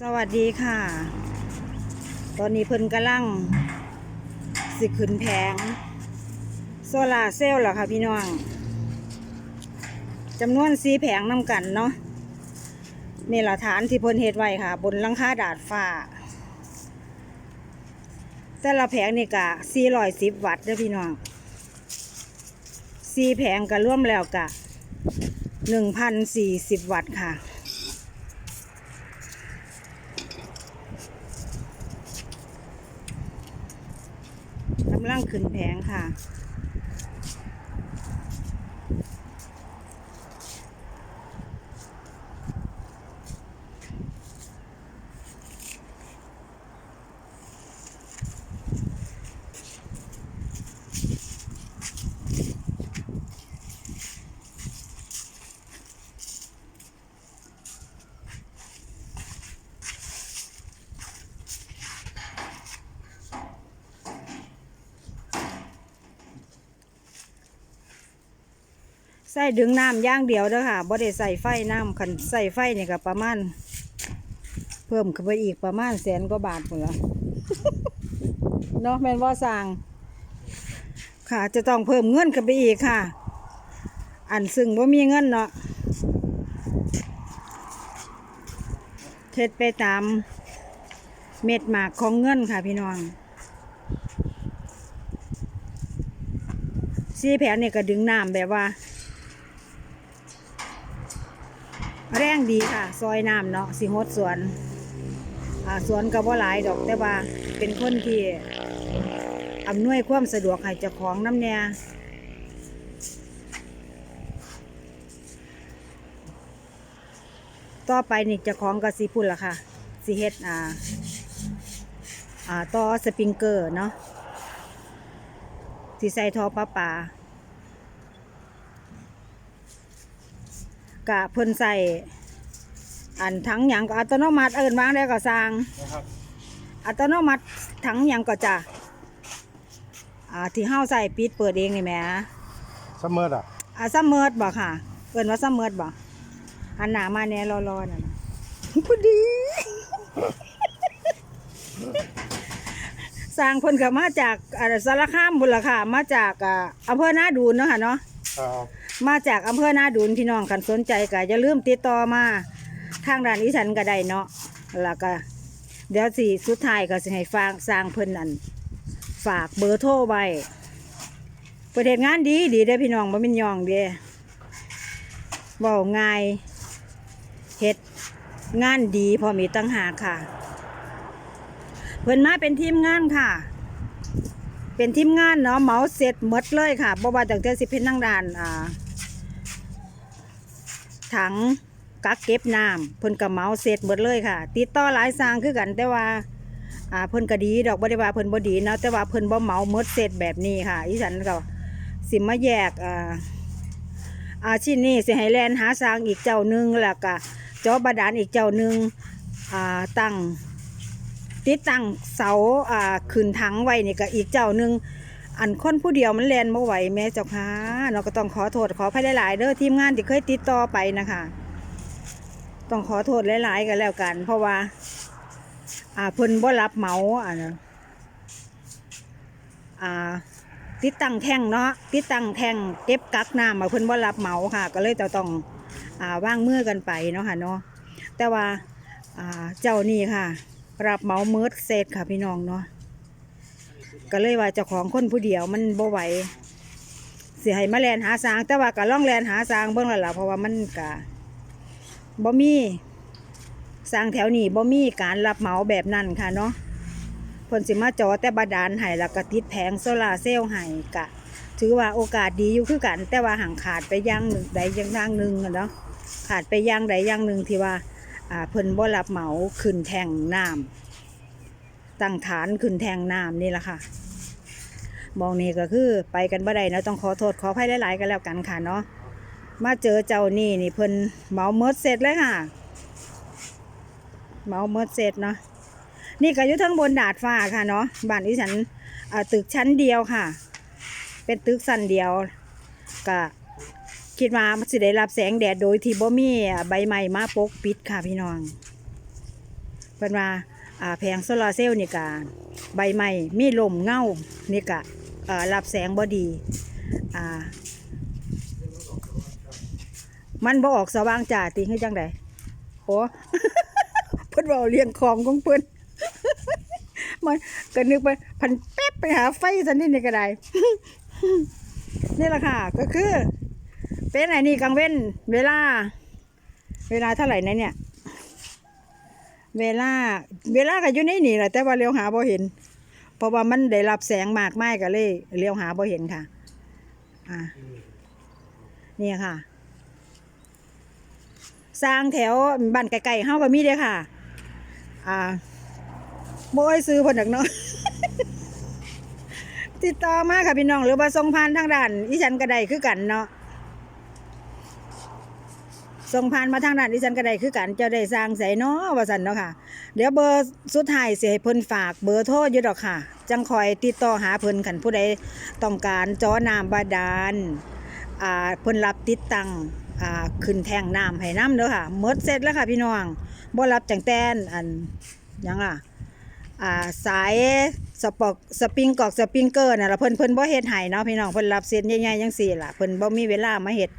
สวัสดีค่ะ ตอนนี้เพิ่นกำลัง สิขึ้นแผง โซลาร์เซลล์เหรอคะพี่น้องจำนวนสีแผงนำกันเนาะนี่หละฐานที่เพิ่นเฮ็ดไว้ค่ะ บนลังคาดาดฟ้า แต่ละแผงนี่กะ410 วัตต์เด้อพี่น้องสีแผงก็ร่วมแล้วกะ1,040 วัตต์ค่ะำลังขึ้นแผงค่ะ ใส่ดึงน้ำย่างเดียวเด้อค่ะบ่ได้ใส่ไฟน้ำคันใส่ไฟเนี่ยก็ประมาณ เพิ่มขึ้นไปอีกประมาณแสนกว่าบาทพุ่นละเนาะแมนว่าสั่งค่ะ จะต้องเพิ่มเงินขึ้นไปอีกค่ะ อันซึ่งว่ามีเงินเนาะเท็ดไปตามเม็ดหมากของเงินค่ะพี่น้องซีแผนเนี่ยก็ดึงน้ำแบบว่า แรง ดีค่ะ ซอยน้ำเนาะสิฮดสวนสวนก็บ่หลายดอกแต่ว่าเป็นคนที่อำนวยความสะดวกให้เจ้าของน้ำเนี่ยต่อไปนี่เจ้าของก็สิพุ่นละค่ะสิเฮ็ดอ่าอ่าต่อสปริงเกอร์เนาะสิใส่ทอประปากะเพิ่นใส่ อันถังหยังก็อัตโนมัติเอินวางได้ก็สร้าง นะครับอัตโนมัติถังหยังก็จะอ่าที่เฮาใส่ปิดเปิดเองนี่แหมซัมเมอร์อะอ่าซัมเมอร์บ่ค่ะเอิ้นว่าซัมเมอร์บ่อันหนามาแน่รอๆนั่นน่ะพอดี สร้างเพิ่นก็มาจากอ่าสารคามบุนล่ะค่ะ มาจากอ่าอำเภอนาดูนเนาะค่ะเนาะ ครับ มาจากอำเภอนาดูนพี่น้องคันสนใจก็อย่าลืมติดต่อมา ทางด้านอีสันก็ได้เนาะแล้วก็เดี๋ยวสิสุดท้ายก็สิให้ฟางสร้างเพิ่นอันฝากเบอร์โทรไว้เประเทศงานดีดีเด้พี่น้องบ่ม่นยองเด้เว้าง่ายเฮ็ดงานดีพอมีตั้งหาค่ะ เพิ่นมาเป็นทีมงานค่ะ เป็นทีมงานเนาะเหมาเสร็จหมดเลยค่ะบ่ว่าตั้งแต่สิเป็นทางด้านอ่าถัง กักเก็บน้ำเพิ่นก็เมาเสร็จหมดเลยค่ะ ติดต่อหลายสร้างคือกันแต่ว่าอ่าเพิ่นก็ดีดอกบ่ได้ว่าเพิ่นบ่ดีเนาะแต่ว่าเพิ่นบ่เมาหมดเสร็จแบบนี้ค่ะอีฉันก็สิมาแยกอ่าอาชิ้นนี้สิให้แลนหาสร้างอีกเจ้าหนึ่งแล้วก็เจอบาดาลอีกเจ้าหนึ่งอ่าตั้งติดตั้งเสาอ่าขึ้นถังไว้นี่ก็อีกเจ้าหนึ่งอันคนผู้เดียวมันแลนบ่ไหวแม่เจ้าค่ะเราก็ต้องขอโทษขออภัยหลายๆเด้อทีมงานที่เคยติดต่อไปนะคะ ต้องขอโทษหลายๆกันแล้วกัน เพราะว่า อ่าเพิ่นบ่รับเหมาอ่านะอ่าติดตั้งแท่งเนาะติดตั้งแท่งเก็บกักน้ำมาเพิ่นบ่รับเหมาค่ะ ก็เลยจะต้องอ่าว่างมือกันไปเนาะค่ะเนาะแต่ว่าอ่าเจ้านี่ค่ะ รับเหมาเมิดเสร็จค่ะพี่น้องเนาะก็เลยว่าเจ้าของคนผู้เดียวมันบ่ไหวเสิให้มาแลนหาสางแต่ว่าก็ล่องแลนหาสางเบิ่งล้วล่ะเพราะว่ามันก็ บ่มีสร้างแถวนี้บ่มีการรับเหมาแบบนั้นค่ะเนาะเพิ่นสิมาจอแต่บาดาลให้แล้วก็ติดแผงโซลาเซลล์ให้กะ ถือว่าโอกาสดีอยู่คือกัน แต่ว่าห่างขาดไปย่างหนึ่งใดย่างหนึ่งอะเนาะขาดไปย่างใดย่างหนึ่งที่ว่าอ่าเพิ่นบ่รับเหมาขึ้นแทงน้ำตั้งฐานขึ้นแทงน้ำนี่แหละค่ะมองนี่ก็คือไปกันบ่ได้เนาะต้องขอโทษขออภัยหลาย ๆ กันแล้วกันค่ะเนาะ มาเจอเจ้านี่นี่เพิ่นเหมาเมดเสร็จเลยค่ะเหมาเมดเสร็จเนาะนี่ก็อยู่ทั้งบนดาดฟ้าค่ะเนาะบ้านที่ฉันตึกชั้นเดียวค่ะ เป็นตึกสั้นเดียวก็คิดว่ามันสิได้รับแสงแดดโดยที่บ่มีใบไม้มาปกปิดค่ะพี่น้องเพิ่นว่าแผงโซลาร์เซลล์นี่ก็ใบไม้มีลมเงานี่ก็เอ่อรับแสงบ่ดีอ่า มันบ่ออกสว่างจ้าติคือจังไดโอ้เพิ่นเว้าเลี้ยงของของเพิ่นมันก็นึกไปพันแป๊บไปหาไฟสันนี่นี่ก็ได้นี่แหละค่ะ ก็คือ เป็นไอ้นี่กลางเว้น เวลา เวลาเท่าไหร่นะเนี่ย เวลา เวลาก็อยู่ในนี่แหละแต่ว่าเลี้ยวหาบ่เห็น เพราะว่ามันได้รับแสงมากไม้ก็เลยเลี้ยวหาบ่เห็นค่ะ อ่านี่ค่ะ สร้างแถวบ้านไกลๆเฮาก็มีเด้ค่ะ อ่าบ่ให้ซื้อเพิ่นดอกเนาะติดต่อมาค่ะพี่น้องหรือว่าส่งผ่านทางด้านอีฉันก็ได้คือกันเนาะส่งผ่านมาทางด้านอีฉันก็ได้คือกันเจ้าได้สร้างใส่เนาะว่าซั่นเนาะค่ะ เดี๋ยวเบอร์สุดท้ายสิให้เพิ่นฝากเบอร์โทรอยู่ดอกค่ะ จังคอยติดต่อหาเพิ่นคันผู้ใดต้องการจอน้ำบาดาลอ่าเพิ่นรับติดตั้ง อ่าขึ้นแท่งน้ำให้น้ำเด้อค่ะหมดเสร็จแล้วค่ะพี่น้องบ่รับจังแตนอันยังล่ะอ่าสายสปอกสปริงกอกสปริงเกอร์น่ะละเพิ่นเพิ่นบ่เฮ็ดให้เนาะพี่น้องเพิ่นรับเส้นใหญ่ๆจังซี่ล่ะเพิ่นบ่มีเวลามาเฮ็ด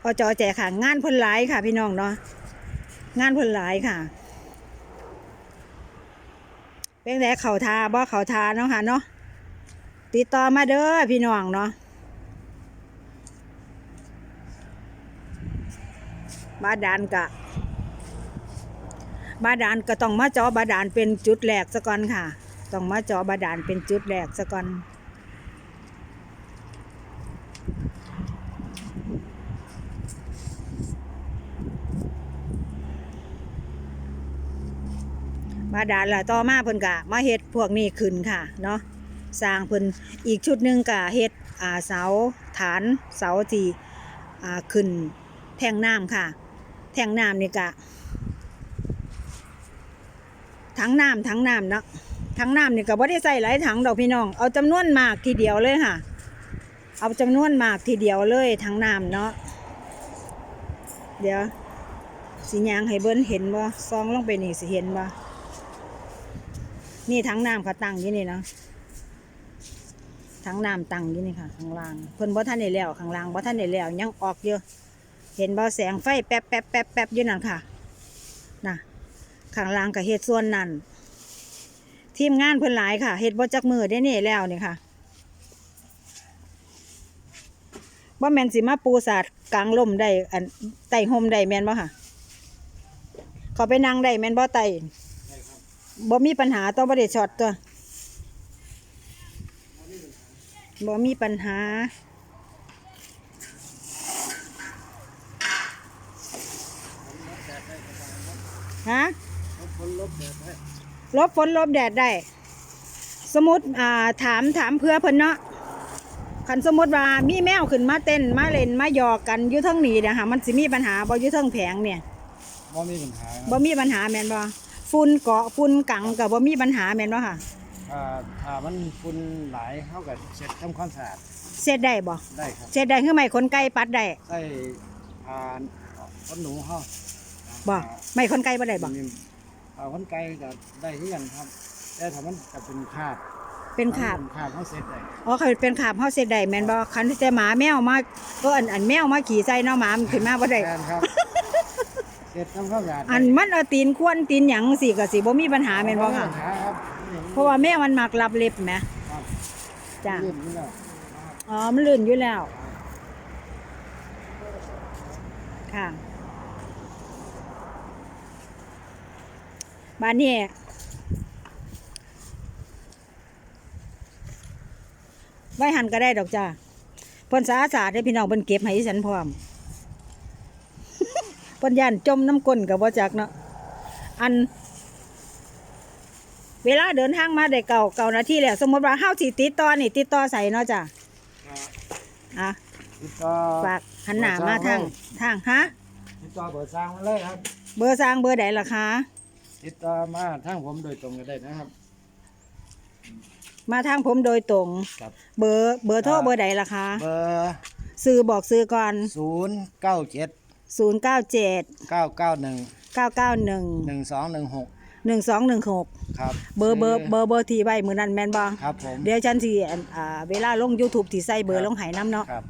เอาจอแจค่ะ งานเพิ่นหลายค่ะ พี่น้องเนาะงานเพิ่นหลายค่ะเป็นแต่เขาทาบ่เขาทาเนาะค่ะเนาะติดต่อมาเด้อพี่น้องเนาะ บาดาลกะ บาดาลก็ต้องมาจาะบาดาลเป็นจุดแรกซะก่อนค่ะ ต้องมาจาะบาดาลเป็นจุดแรกซะก่อนบาดาลละต่อมาเพิ่นกะมาเฮ็ดพวกนี้ขึ้นค่ะเนาะสร้างเพิ่นอีกชุดหนึ่งกะเฮ็ดอ่าเสาฐานเสาที่อ่าขึ้นแท่งน้ำค่ะ แทงน้ำนี่กะถังน้ำถังน้ำเนาะถังน้ำนี่ก็บ่ได้ใส่หลายถังดอกพี่น้อง เอาจำนวนมากทีเดียวเลยค่ะ เอาจำนวนมากทีเดียวเลยถังน้ำเนาะเดี๋ยวสิยางให้เบิ้นเห็นบ่ซองลงไปนี่สิเห็นบ่นี่ถังน้ำเขาตั้งอยู่นี่เนาะถังน้ำตั้งอยู่นี่ค่ะข้างล่างเพิ่นบ่ทันได้แล้วข้างล่างบ่ทันได้แล้วยังออกอยู่ เห็นบ่แสงไฟแป๊บแป๊บแป๊บแป๊บอยู่นั่นค่ะน่ะข้างล่างกับเฮ็ดส่วนนั้นทีมงานเพิ่นหลายค่ะเฮ็ดบ่จักมือได้นี่แล้วนี่ค่ะบ่แม่นสิมาปูสาดกลางลมได้อันไต่ห่มได้แม่นบ่ค่ะเขาไปนั่งได้แม่นบ่ไต่บ่มีปัญหาต้องบ่ได้ช็อตตัวบ่มีปัญหา ฮะลบฝนลบแดดได้ สมมติอ่าถามถามเพื่อเพิ่นเนาะคันสมมติว่ามีแมวขึ้นมาเต้นมาเล่นมาหยอกกันอยู่เทั้งนี้เนี่ยค่ะมันสิมีปัญหาบ่อยู่เทั้งแผงเนี่ยบ่มีปัญหาครับบ่มีปัญหาแม่นบ่ฝุ่นเกาะฝุ่นกังก็บ่มีปัญหาแม่นบ่ค่ะถ้าถ้ามันฝุ่นหลายเฮาก็เช็ดทำความสะอาดเสร็จได้บ่ได้ครับเสร็จได้คือไม่ขนไก่ปัดได้ใส่ผ่านคนหนูเฮา บ่ไม่ขนไก่บ่ได้บ่เอาคนไกลก็ได้ที่กันครับ แต่ถ้ามันจะเป็นคราบเป็นขาบเป็นคราบเฮาเสร็จได้อ๋อเขาเป็นขาบเฮาเสร็จได้แม่นบ่คันแต่หมาแมวมาก็อันอันแมวมาขี่ใส่เนาะหมามันขึ้นมาบ่ได้แทนครับเสร็จทำความสะอาดอันมันเอาตีนควนตีนหยังสิก็สิบ่มีปัญหาแม่นบ่ค่ะปัญหาครับเพราะว่าแม่มันมักรับเล็บแหมครับจ้ะลื่นนี่แล้วอ๋อมันลื่นอยู่แล้ว ค่ะ บ้านนี้ไว้หันก็ได้ดอกจ้าเพิ่นสาสาดให้พี่น้องเพิ่นเก็บให้ฉันพร้อมเพิ่นย่านจมน้ำก้นกับว่าจักเนาะอัน เวลาเดินทางมาได้เก่าเก่านาทีแล้วสมมติว่าเฮาสิติดต่อนี่ติดต่อใส่เนาะจ้ะอะติดต่อฝากหันหน้ามาทางทางฮะติดต่อเบอร์สร้างมาเลยครับ เบอร์สร้างเบอร์ใดล่ะคะ ติดต่อมาทางผมโดยตรงก็ได้นะครับ มาทางผมโดยตรง ครับ เบอร์เบอร์โทรเบอร์ใดล่ะคะ เบอร์ซื้อบอกซื้อก่อน ศูนย์เก้าเจ็ด0 9 7 เก้าเก้าหนึ่ง9 9 1หนึ่งสองหนึ่งหกหนึ่งสองหนึ่งหกครับเบอร์เบอร์เบอร์เบอร์ที่ใบมือนั้นแม่นบ่ครับผม เดี๋ยวฉันสิอันอ่าเวลาลง YouTube ที่ใส่เบอร์ลงใหายน้ำเนาะครับ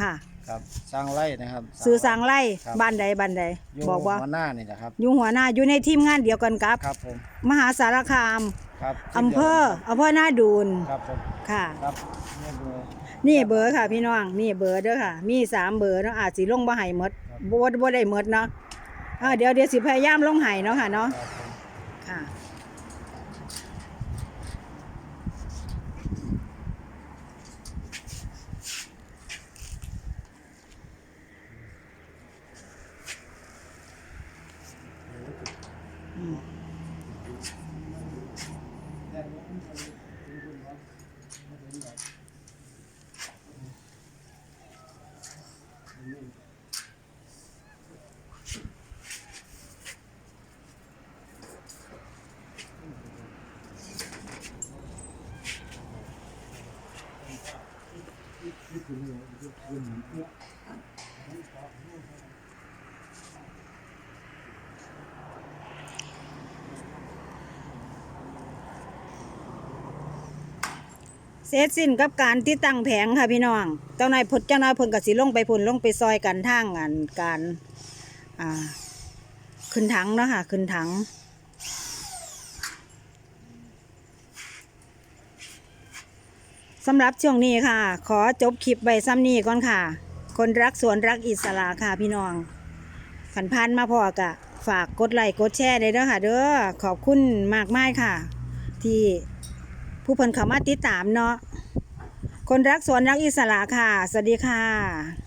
ค่ะ ครับสร้างไร่นะครับซื้อสร้างไร่ครับบ้านใดบ้านใดอยู่บอกว่าหัวหน้านี่นะครับอยู่หัวหน้าอยู่ในทีมงานเดียวกันกับครับผมมหาสารคามครับอำเภออำเภอหน้าดูนครับผมค่ะครับเนี่ยเบอร์นี่เบอร์ค่ะ พี่น้องนี่เบอร์เด้อค่ะ มีสามเบอร์เนาะอาจสิลงบ่ให้หมดบ่บ่ได้หมดเนาะอ่าเดี๋ยวเดี๋ยวสิพยายามลงให้เนาะค่ะเนาะครั บ เสร็จสิ้นกับการที่ตั้งแผงค่ะพี่น้องเจ้านายพดเจ้านายเพิ่นก็สิลงไปพุ่นลงไปซอยกันทางอันการอ่าขึ้นถังเนาะค่ะขึ้นถังสำหรับช่วงนี้ค่ะ ขอจบคลิปไว้ซ้ำนี้ก่อนค่ะ คนรักสวนรักอิสระค่ะพี่น้องขันพันมาพอกะ ฝากกดไลค์กดแชร์เลยเด้อค่ะ เด้อขอบคุณมากมายค่ะ ที่ ผู้เพิ่นเข้ามาติดตามเนาะคนรักสวนรักอิสระค่ะ สวัสดีค่ะ